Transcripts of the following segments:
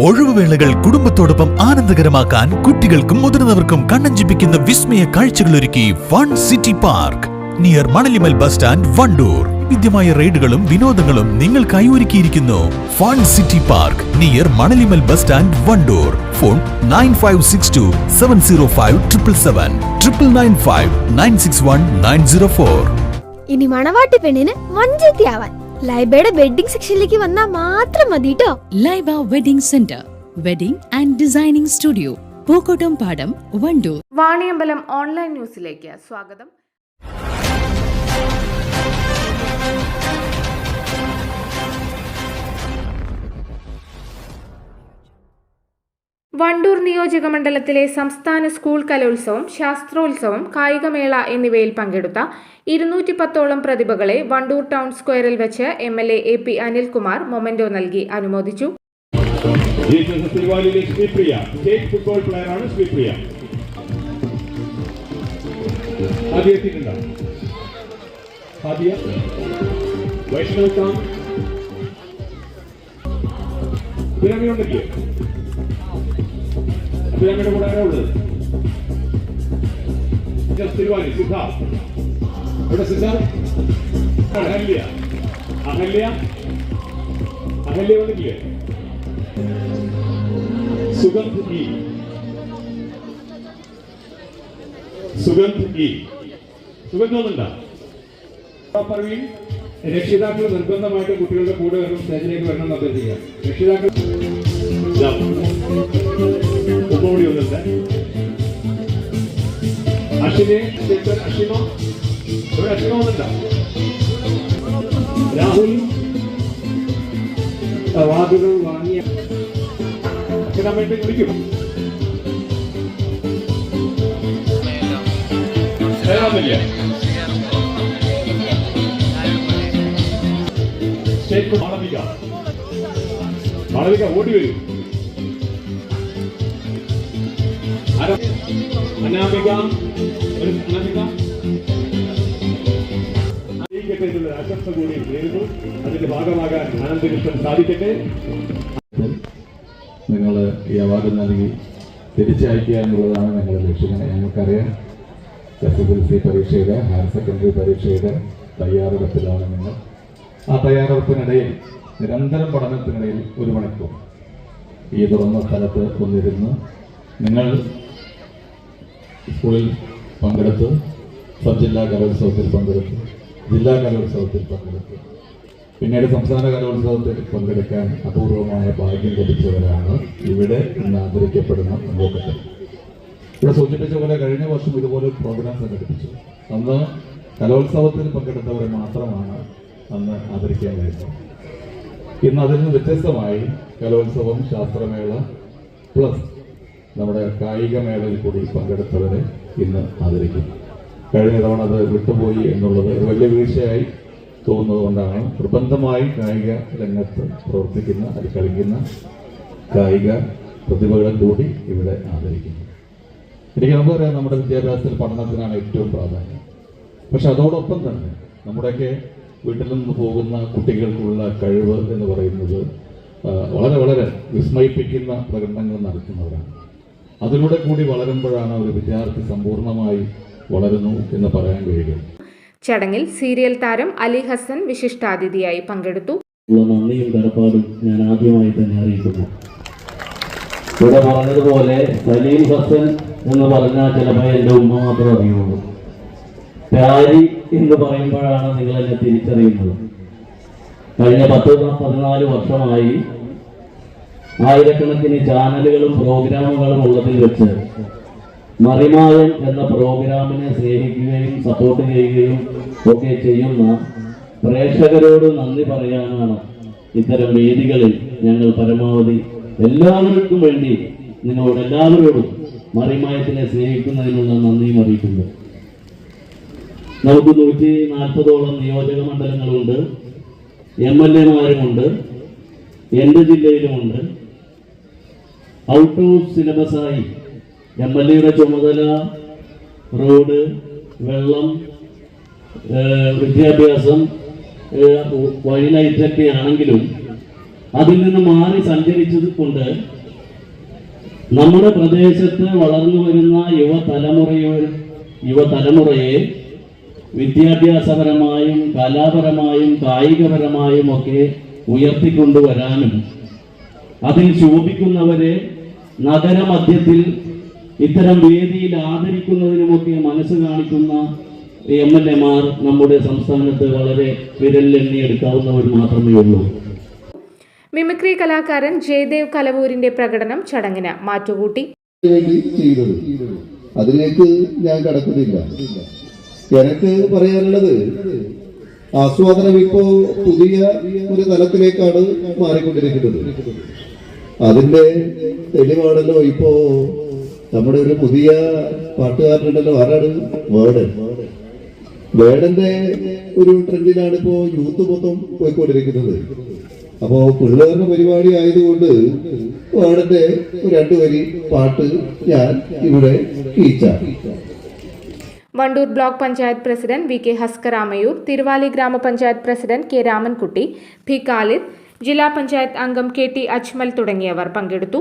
ഒഴിവുവേളകൾ കുടുംബത്തോടൊപ്പം ആനന്ദകരമാക്കാൻ കുട്ടികൾക്കും മുതിർന്നവർക്കും കണ്ണഞ്ചിപ്പിക്കുന്ന വിസ്മയ കാഴ്ചകളൊരുക്കി one city park. Near Manalimal bus stand Wandoor. വിദ്യമായ റൈഡുകളും വിനോദങ്ങളും നിങ്ങൾക്കായി ഒരുക്കിയിരിക്കുന്നു. Fun city park. Near Manalimal bus stand Wandoor. Phone nine five six two seven zero five triple seven. Triple nine five nine six one nine zero four. ഇനി മണവാട്ടി പെണ്ണിന് വഞ്ചത്തിയാവാൻ ലൈബയുടെ wedding സെക്ഷനിലേക്ക് വന്നാൽ മാത്രം മതി കേട്ടോ Laiba wedding centre wedding and designing studio Pookkottumpadam Wandoor. Vaniyambalam online ന്യൂസിലേക്ക് സ്വാഗതം. വണ്ടൂർ നിയോജക മണ്ഡലത്തിലെ സംസ്ഥാന സ്കൂൾ കലോത്സവം ശാസ്ത്രോത്സവം കായികമേള എന്നിവയിൽ പങ്കെടുത്ത ഇരുന്നൂറ്റി പത്തോളം പ്രതിഭകളെ വണ്ടൂർ ടൗൺ സ്ക്വയറിൽ വെച്ച് M L A P Anilkumar memento നൽകി അനുമോദിച്ചു. വൈഷ്ണവ് ഉണ്ടല്ലേ പിരമിഡ് കൂടെ ആരാ ഉള്ളത്? തിരുവാലി സിദ്ധാർത്ഥ് ഇവിടെ സിദ്ധാർത്ഥ് അഹല്യ. അഹല്യ? അഹല്യ ഉണ്ടല്ലേ സുഗന്ധ് ഇ സുഗന്ധ് ഇ സുഗന്ധ് ഒന്നുണ്ടോ പറവീൻ രക്ഷിതാക്കൾ നിർബന്ധമായിട്ട് കുട്ടികളുടെ കൂടെ വരണം സ്റ്റേജിലേക്ക് വരണം എന്ന് അഭ്യർത്ഥിക്കുക. രക്ഷിതാക്കൾ ശേഖർ അഷിമ ഇവിടെ അഷിമ ഒന്നുണ്ടോ രാഹുൽ. അവാർഡുകൾ വാങ്ങിയ അച്ഛനമ്മയുടെ വിളിക്കും വരാമില്ല സ്റ്റേറ്റ് മാളവിക. മാളവിക ഓടി വരൂ? അനാമിക. നിങ്ങൾ ഈ അവാർഡ് നൽകി തിരിച്ചയക്കുക എന്നുള്ളതാണ് ഞങ്ങളുടെ ലക്ഷ്യം. ഞങ്ങൾക്കറിയാം. എസ് എസ് എൽ സി പരീക്ഷയുടെ ഹയർ സെക്കൻഡറി പരീക്ഷയുടെ തയ്യാറെടുപ്പിലാണ് നിങ്ങൾ. ആ തയ്യാറെടുപ്പിനിടയിൽ നിരന്തരം പഠനത്തിനിടയിൽ ഒരു മണിക്കൂർ. ഈ തുറന്ന സ്ഥലത്ത് ഒന്നിരുന്ന് നിങ്ങൾ സ്കൂളിൽ പങ്കെടുത്ത് സബ് ജില്ലാ കലോത്സവത്തിൽ പങ്കെടുത്ത് ജില്ലാ കലോത്സവത്തിൽ പങ്കെടുത്ത് പിന്നീട് സംസ്ഥാന കലോത്സവത്തിൽ പങ്കെടുക്കാൻ അപൂർവമായ ഭാഗ്യം ലഭിച്ചവരാണ് ഇവിടെ ഇന്ന് ആദരിക്കപ്പെടുന്ന ലോകത്തിൽ ഇവിടെ സൂചിപ്പിച്ച പോലെ കഴിഞ്ഞ വർഷം ഇതുപോലെ പ്രോഗ്രാം സംഘടിപ്പിച്ചു. അന്ന് കലോത്സവത്തിൽ പങ്കെടുത്തവരെ മാത്രമാണ് അന്ന് ആദരിക്കാൻ കഴിഞ്ഞു. ഇന്ന് അതിൽ നിന്ന് വ്യത്യസ്തമായി കലോത്സവം ശാസ്ത്രമേള പ്ലസ് നമ്മുടെ കായിക മേളയിൽ കൂടി പങ്കെടുത്തവരെ ഇന്ന് ആദരിക്കുന്നു കഴിഞ്ഞ തവണ അത് വിട്ടുപോയി എന്നുള്ളത് ഒരു വലിയ വീഴ്ചയായി തോന്നുന്നതുകൊണ്ടാണ് നിർബന്ധമായി കായിക രംഗത്ത് പ്രവർത്തിക്കുന്ന അത് കളിക്കുന്ന കായിക പ്രതിഭകളെ കൂടി ഇവിടെ ആദരിക്കുന്നു എനിക്ക് നമുക്കറിയാം നമ്മുടെ വിദ്യാഭ്യാസത്തിൽ പഠനത്തിനാണ് ഏറ്റവും പ്രാധാന്യം. പക്ഷെ അതോടൊപ്പം തന്നെ നമ്മുടെയൊക്കെ വീട്ടിൽ നിന്ന് പോകുന്ന കുട്ടികൾക്കുള്ള കഴിവ് എന്ന് പറയുന്നത് വളരെ വളരെ വിസ്മയിപ്പിക്കുന്ന പ്രകടനങ്ങൾ നടത്തുന്നവരാണ്. അതിലൂടെ കൂടി വളരുമ്പോഴാണ് ഒരു വിദ്യാർത്ഥി സമ്പൂർണമായി വളരുന്നു എന്ന് പറയാൻ കഴിയുക ചടങ്ങിൽ സീരിയൽ താരം അലി ഹസൻ വിശിഷ്ടാതിഥിയായി പങ്കെടുത്തു. നന്ദിയും കടപ്പാടും ഞാൻ ആദ്യമായി തന്നെ അറിയിക്കുന്നു. ഇവിടെ പറഞ്ഞതുപോലെ സലീം ഹസൻ എന്ന് പറഞ്ഞാൽ ചിലപ്പോൾ എന്റെ ഉമ്മ മാത്രമേ അറിയുള്ളൂ. എന്ന് പറയുമ്പോഴാണ് നിങ്ങൾ എന്നെ തിരിച്ചറിയുന്നത്. കഴിഞ്ഞ പത്ത് പതിനാല് വർഷമായി ആയിരക്കണക്കിന് ചാനലുകളും പ്രോഗ്രാമുകളും ഉള്ളതിൽ വെച്ച് മറിമായൻ എന്ന പ്രോഗ്രാമിനെ സ്നേഹിക്കുകയും സപ്പോർട്ട് ചെയ്യുകയും ഒക്കെ ചെയ്യുന്ന പ്രേക്ഷകരോട് നന്ദി പറയാനാണ് ഇത്തരം വേദികളിൽ ഞങ്ങൾ പരമാവധി എല്ലാവർക്കും വേണ്ടി നിങ്ങളോട് എല്ലാവരോടും മറിമായത്തിനെ സ്നേഹിക്കുന്നതിനുള്ള നന്ദിയും അറിയിക്കുന്നു. നമുക്ക് നൂറ്റി നാൽപ്പതോളം നിയോജക മണ്ഡലങ്ങളുണ്ട്. എം എൽ എമാരുമുണ്ട്. എന്റെ ജില്ലയിലുമുണ്ട്. ഔട്ട് ഓഫ് സിലബസായി എം എൽ എയുടെ ചുമതല റോഡ് വെള്ളം വിദ്യാഭ്യാസം വഴിനൈറ്റൊക്കെ ആണെങ്കിലും അതിൽ നിന്ന് മാറി സഞ്ചരിച്ചത് കൊണ്ട് നമ്മുടെ പ്രദേശത്ത് വളർന്നു വരുന്ന യുവതലമുറയോ യുവതലമുറയെ വിദ്യാഭ്യാസപരമായും കലാപരമായും കായികപരമായും ഒക്കെ ഉയർത്തിക്കൊണ്ടുവരാനും അതിൽ ശോഭിക്കുന്നവരെ നഗരമധ്യത്തിൽ ഇത്തരം വേദിയിൽ ആദരിക്കുന്നതിനുമൊക്കെ മനസ്സ് കാണിക്കുന്ന എം എൽ എമാർ നമ്മുടെ സംസ്ഥാനത്ത് വളരെ വിരലെണ്ണിയെടുക്കാവുന്നവർ മാത്രമേ ഉള്ളൂ. മിമിക്രി കലാകാരൻ ജയദേവ് കലവൂരിന്റെ പ്രകടനം ചടങ്ങിന് മാറ്റുകൂട്ടി. അതിലേക്ക് ഞാൻ കടക്കുന്നില്ല. എനിക്ക് പറയാനുള്ളത് ആസ്വാദനം ഇപ്പോ പുതിയ ഒരു തലത്തിലേക്കാണ് മാറിക്കൊണ്ടിരിക്കുന്നത്. അതിന്റെ തെളിവാണല്ലോ ഇപ്പോ നമ്മുടെ ഒരു പുതിയ പാട്ടുകാരനുണ്ടല്ലോ ആരാണ്? വേടൻ. വേടന്റെ ഒരു ട്രെൻഡിലാണ് ഇപ്പോ യൂത്ത് മൊത്തം പോയിക്കൊണ്ടിരിക്കുന്നത്. അപ്പോ പിള്ളേരുടെ പരിപാടി ആയതുകൊണ്ട് വേടന്റെ രണ്ടു വരി പാട്ട് ഞാൻ ഇവിടെ കീച്ച Wandoor block panchayat president V K ഹസ്കരാമയൂർ Thiruvali ഗ്രാമപഞ്ചായത്ത് president K Ramankutty P Khalid ജില്ലാ പഞ്ചായത്ത് അംഗം കെ ടി അജ്മൽ തുടങ്ങിയവർ പങ്കെടുത്തു.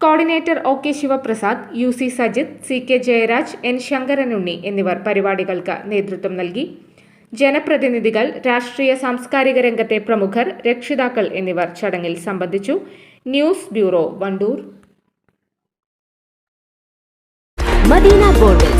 Coordinator O K Sivaprasad U C Sajith C K Jayaraj N Sankaranunni എന്നിവർ പരിപാടികൾക്ക് നേതൃത്വം നൽകി. ജനപ്രതിനിധികൾ രാഷ്ട്രീയ സാംസ്കാരിക രംഗത്തെ പ്രമുഖർ രക്ഷിതാക്കൾ എന്നിവർ ചടങ്ങിൽ സംബന്ധിച്ചു. News bureau Wandoor. മദീന ഗോൾഡൽസ്.